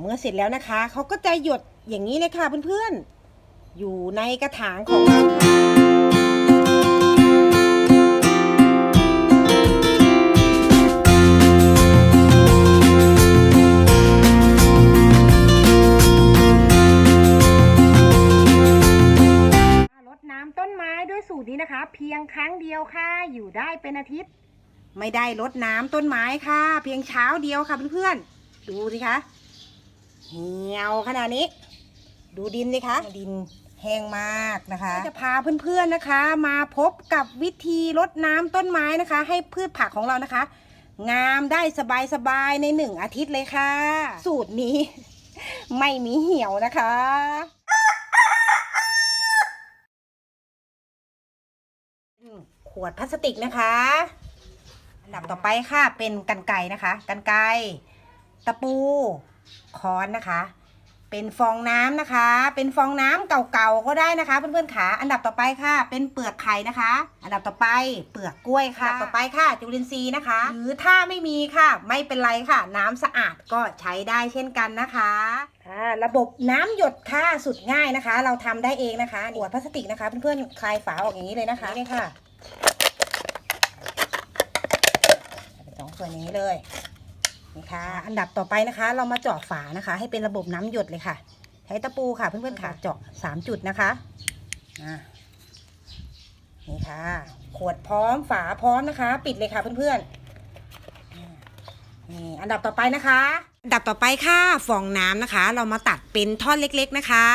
เมื่อเสร็จแล้วนะคะ เขาก็จะหยดอย่างนี้เลยค่ะเพื่อนๆ อยู่ในกระถางของเราค่ะรดน้ำต้นไม้ด้วยสูตรนี้นะคะ เพียงครั้งเดียวค่ะ อยู่ได้เป็นอาทิตย์ ไม่ได้รดน้ำต้นไม้ค่ะ เพียงเช้าเดียวค่ะเพื่อนๆดูสิคะ เหี่ยวขนาดนี้ ดูดินสิคะดินแห้งมากนะคะ จะพาเพื่อนๆนะคะ มาพบกับวิธีรดน้ำต้นไม้นะคะ ให้พืชผักของเรานะคะ งามได้สบายๆในหนึ่งอาทิตย์เลยค่ะ สูตรนี้ ไม่มีเหี่ยวนะคะขวดพลาสติกนะคะ อันดับต่อไปค่ะเป็นกันไกรนะคะ กันไกรตะปู ค้อนนะคะ เป็นฟองน้ำนะคะ เป็นฟองน้ำเก่าๆก็ได้นะคะ เพื่อนๆขาอันดับต่อไปค่ะ เป็นเปลือกไข่นะคะ อันดับต่อไปเปลือกกล้วยค่ะอันดับต่อไปค่ะ จุลินทรีย์นะคะ หรือถ้าไม่มีค่ะ ไม่เป็นไรค่ะ น้ำสะอาดก็ใช้ได้เช่นกันนะคะอ่าระบบน้ำหยดค่ะสุดง่ายนะคะ เราทำได้เองนะคะขวดพลาสติกนะคะ เพื่อนๆคลายฝาออกอย่างนี้เลยนะคะนี่ค่ะเป็นสองส่วนอย่างนี้เลยนี่ ค่ะ อันดับต่อไปนะคะ เรามาเจาะฝานะคะ ให้เป็นระบบน้ำหยดเลยค่ะ ใช้ตะปูค่ะเพื่อนๆค่ะเจาะสามจุดนะคะอ่านี่ค่ะ ขวดพร้อมฝาพร้อมนะคะ ปิดเลยค่ะเพื่อนๆอ่านี่อันดับต่อไปนะคะ อันดับต่อไปค่ะฟองน้ำนะคะ เรามาตัดเป็นท่อนเล็ก ๆนะคะ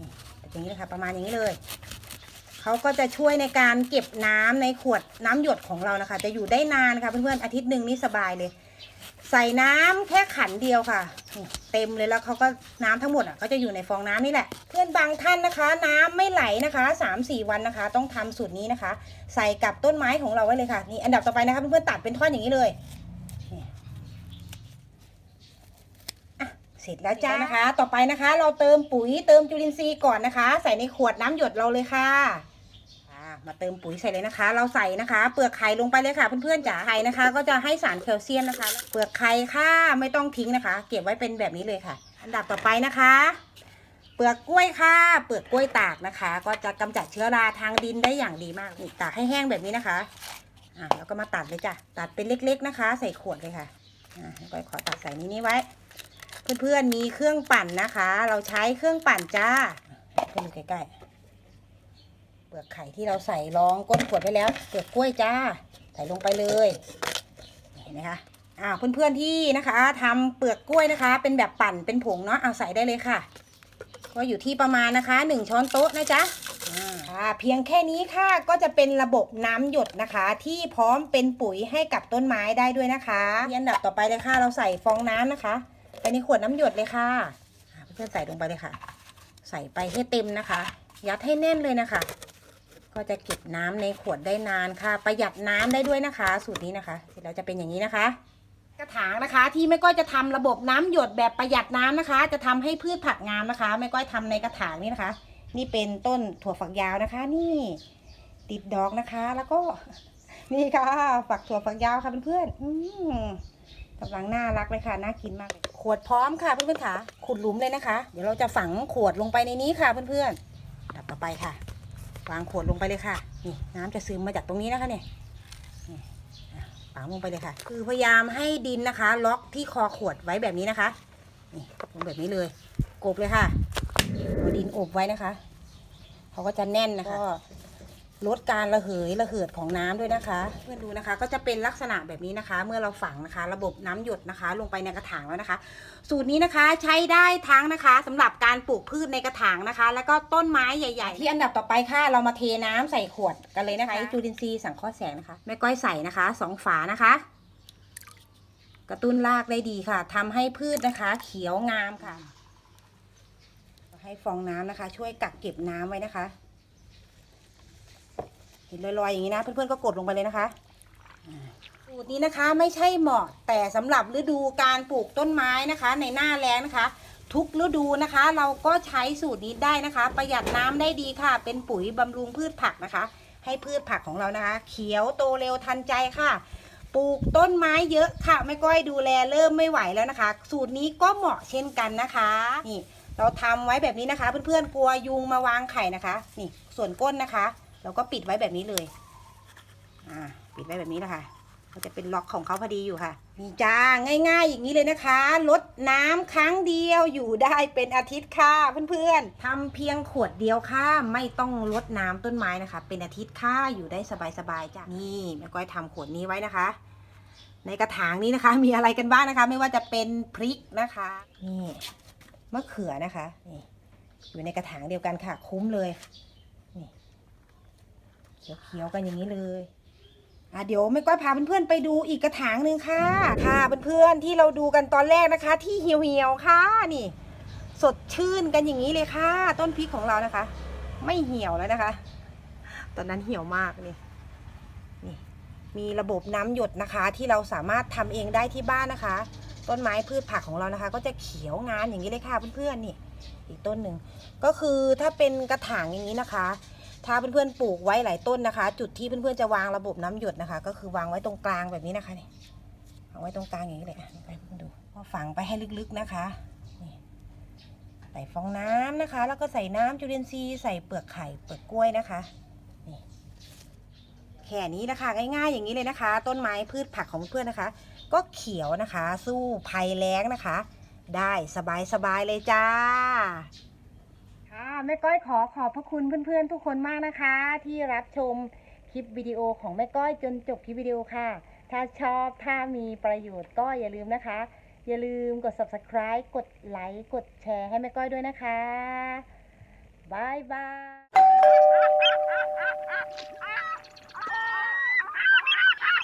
นี่อย่างนี้เลยค่ะประมาณอย่างนี้เลยเขาก็จะช่วยในการเก็บน้ำในขวดน้ำหยดของเรานะคะ จะอยู่ได้นานค่ะเพื่อนๆอาทิตย์หนึ่งนี่สบายเลย ใส่น้ำแค่ขันเดียวค่ะ เต็มเลยแล้วเขาก็น้ำทั้งหมดอะก็จะอยู่ในฟองน้ำนี่แหละ เพื่อนบางท่านนะคะ น้ำไม่ไหลนะคะสามสี่วันนะคะ ต้องทำสูตรนี้นะคะ ใส่กับต้นไม้ของเราไว้เลยค่ะนี่อันดับต่อไปนะคะเพื่อนๆตัดเป็นท่อนอย่างนี้เลยนี่อะเสร็จแล้วจ้านะคะ ต่อไปนะคะ เราเติมปุ๋ยเติมจุลินทรีย์ก่อนนะคะ ใส่ในขวดน้ำหยดเราเลยค่ะอ่า มาเติมปุ๋ยใส่เลยนะคะ เราใส่นะคะ เปลือกไข่ลงไปเลยค่ะเพื่อนๆจ๋าไข่นะคะ ก็จะให้สารแคลเซียมนะคะ เปลือกไข่ค่ะไม่ต้องทิ้งนะคะ เก็บไว้เป็นแบบนี้เลยค่ะ อันดับต่อไปนะคะ เปลือกกล้วยค่ะ เปลือกกล้วยตากนะคะ ก็จะกำจัดเชื้อราทางดินได้อย่างดีมากนี่ตากให้แห้งแบบนี้นะคะอ่าแล้วก็มาตัดเลยจ้ะตัดเป็นเล็ก ๆนะคะ ใส่ขวดเลยค่ะอ่าแล้วก็ขอตัดใส่นี้นี้ไว้ เพื่อนๆมีเครื่องปั่นนะคะ เราใช้เครื่องปั่นจ้าเพื่อนดูใกล้ๆ เปลือกไข่ที่เราใส่รองก้นขวดไว้แล้ว เปลือกกล้วยจ้า ใส่ลงไปเลยเห็นไหมคะอ่าเพื่อนๆที่นะคะทำเปลือกกล้วยนะคะ เป็นแบบปั่นเป็นผงเนาะเอาใส่ได้เลยค่ะ ก็อยู่ที่ประมาณนะคะหนึ่งช้อนโต๊ะนะจ๊ะอ่าค่ะเพียงแค่นี้ค่ะก็จะเป็นระบบน้ำหยดนะคะ ที่พร้อมเป็นปุ๋ยให้กับต้นไม้ได้ด้วยนะคะอันดับต่อไปเลยค่ะ เราใส่ฟองน้ำนะคะไปในขวดน้ำหยดเลยค่ะอ่าเพื่อนๆใส่ลงไปเลยค่ะ ใส่ไปให้เต็มนะคะ ยัดให้แน่นเลยนะคะ ก็จะเก็บน้ำในขวดได้นานค่ะ ประหยัดน้ำได้ด้วยนะคะ สูตรนี้นะคะ เสร็จแล้วจะเป็นอย่างนี้นะคะ กระถางนะคะ ที่แม่ก้อยจะทำระบบน้ำหยดแบบประหยัดน้ำนะคะ จะทำให้พืชผักงามนะคะแม่ก้อยทำในกระถางนี่นะคะ นี่เป็นต้นถั่วฝักยาวนะคะ นี่ ติดดอกนะคะ แล้วก็นี่ค่ะฝักถั่วฝักยาวค่ะเพื่อนๆอืมกำลังน่ารักเลยค่ะน่ากินมากเลยขวดพร้อมค่ะเพื่อนๆค่ะขุดหลุมเลยนะคะ เดี๋ยวเราจะฝังขวดลงไปในนี้ค่ะเพื่อนๆดับต่อไปค่ะ วางขวดลงไปเลยค่ะ นี่น้ำจะซึมมาจากตรงนี้นะคะเนี่ยนี่อะฝังลงไปเลยค่ะ คือพยายามให้ดินนะคะ ล็อกที่คอขวดไว้แบบนี้นะคะ นี่ลงแบบนี้เลย กบเลยค่ะเอาดินอบไว้นะคะ เขาก็จะแน่นนะคะ ลดการระเหยระเหิดของน้ำด้วยนะคะ เพื่อนดูนะคะ ก็จะเป็นลักษณะแบบนี้นะคะ เมื่อเราฝังนะคะ ระบบน้ำหยดนะคะ ลงไปในกระถางแล้วนะคะ สูตรนี้นะคะใช้ได้ทั้งนะคะสำหรับการปลูกพืชในกระถางนะคะ แล้วก็ต้นไม้ใหญ่ ๆ ที่อันดับต่อไปค่ะ เรามาเทน้ำใส่ขวดกันเลยนะคะจุลินทรีย์สังเคราะห์แสงนะคะแม่ก้อยใส่นะคะสองฝานะคะกระตุ้นรากได้ดีค่ะทำให้พืชนะคะ เขียวงามค่ะ ให้ฟองน้ำนะคะ ช่วยกักเก็บน้ำไว้นะคะ เห็นลอยๆอย่างนี้นะ เพื่อนๆก็กดลงไปเลยนะคะสูตรนี้นะคะไม่ใช่เหมาะแต่สำหรับฤดูการปลูกต้นไม้นะคะ ในหน้าแล้งนะคะ ทุกฤดูนะคะ เราก็ใช้สูตรนี้ได้นะคะ ประหยัดน้ำได้ดีค่ะ เป็นปุ๋ยบำรุงพืชผักนะคะ ให้พืชผักของเรานะคะ เขียวโตเร็วทันใจค่ะปลูกต้นไม้เยอะค่ะแม่ก้อยดูแลเริ่มไม่ไหวแล้วนะคะ สูตรนี้ก็เหมาะเช่นกันนะคะนี่เราทำไว้แบบนี้นะคะ เพื่อนๆกลัวยุงมาวางไข่นะคะ นี่ส่วนก้นนะคะ เราก็ปิดไว้แบบนี้เลยอ่าปิดไว้แบบนี้นะค่ะก็จะเป็นล็อกของเขาพอดีอยู่ค่ะนี่จ้าง่าย ๆ อย่างนี้เลยนะคะลดน้ำครั้งเดียวอยู่ได้เป็นอาทิตย์ค่ะเพื่อนๆทำเพียงขวดเดียวค่ะ ไม่ต้องลดน้ำต้นไม้นะคะ เป็นอาทิตย์ค่ะอยู่ได้สบายๆจ้ะนี่แม่ก้อยทำขวดนี้ไว้นะคะ ในกระถางนี้นะคะ มีอะไรกันบ้างนะคะ ไม่ว่าจะเป็นพริกนะคะนี่มะเขือนะคะนี่อยู่ในกระถางเดียวกันค่ะ คุ้มเลย เขียวๆกันอย่างนี้เลยอะเดี๋ยวแม่ก้อยพาเพื่อนๆไปดูอีกกระถางหนึ่งค่ะ ค่ะเพื่อนๆที่เราดูกันตอนแรกนะคะ ที่เหี่ยวๆค่ะนี่ สดชื่นกันอย่างนี้เลยค่ะ ต้นพริกของเรานะคะ ไม่เหี่ยวแล้วนะคะ ตอนนั้นเหี่ยวมากนี่นี่ มีระบบน้ำหยดนะคะ ที่เราสามารถทำเองได้ที่บ้านนะคะ ต้นไม้พืชผักของเรานะคะ ก็จะเขียวงานอย่างนี้เลยค่ะเพื่อนๆนี่ อีกต้นหนึ่งก็คือถ้าเป็นกระถางอย่างนี้นะคะ ถ้าเพื่อนๆปลูกไว้หลายต้นนะคะ จุดที่เพื่อนๆจะวางระบบน้ำหยดนะคะ ก็คือวางไว้ตรงกลางแบบนี้นะคะนี่วางไว้ตรงกลางอย่างนี้เลยอะไปเพื่อนดูก็ฝังไปให้ลึกๆนะคะนี่ใส่ฟองน้ำนะคะ แล้วก็ใส่น้ำจุลินทรีย์ใส่เปลือกไข่เปลือกกล้วยนะคะนี่แค่นี้นะคะง่ายๆอย่างนี้เลยนะคะ ต้นไม้พืชผักของเพื่อนนะคะ ก็เขียวนะคะ สู้ภัยแล้งนะคะ ได้สบายๆเลยจ้า ค่ะแม่ก้อยขอขอบพระคุณเพื่อนๆทุกคนมากนะคะ ที่รับชมคลิปวิดีโอของแม่ก้อยจนจบคลิปวิดีโอค่ะ ถ้าชอบถ้ามีประโยชน์ก็อย่าลืมนะคะ อย่าลืมกด subscribe กดไลค์กดแชร์ให้แม่ก้อยด้วยนะคะบายบาย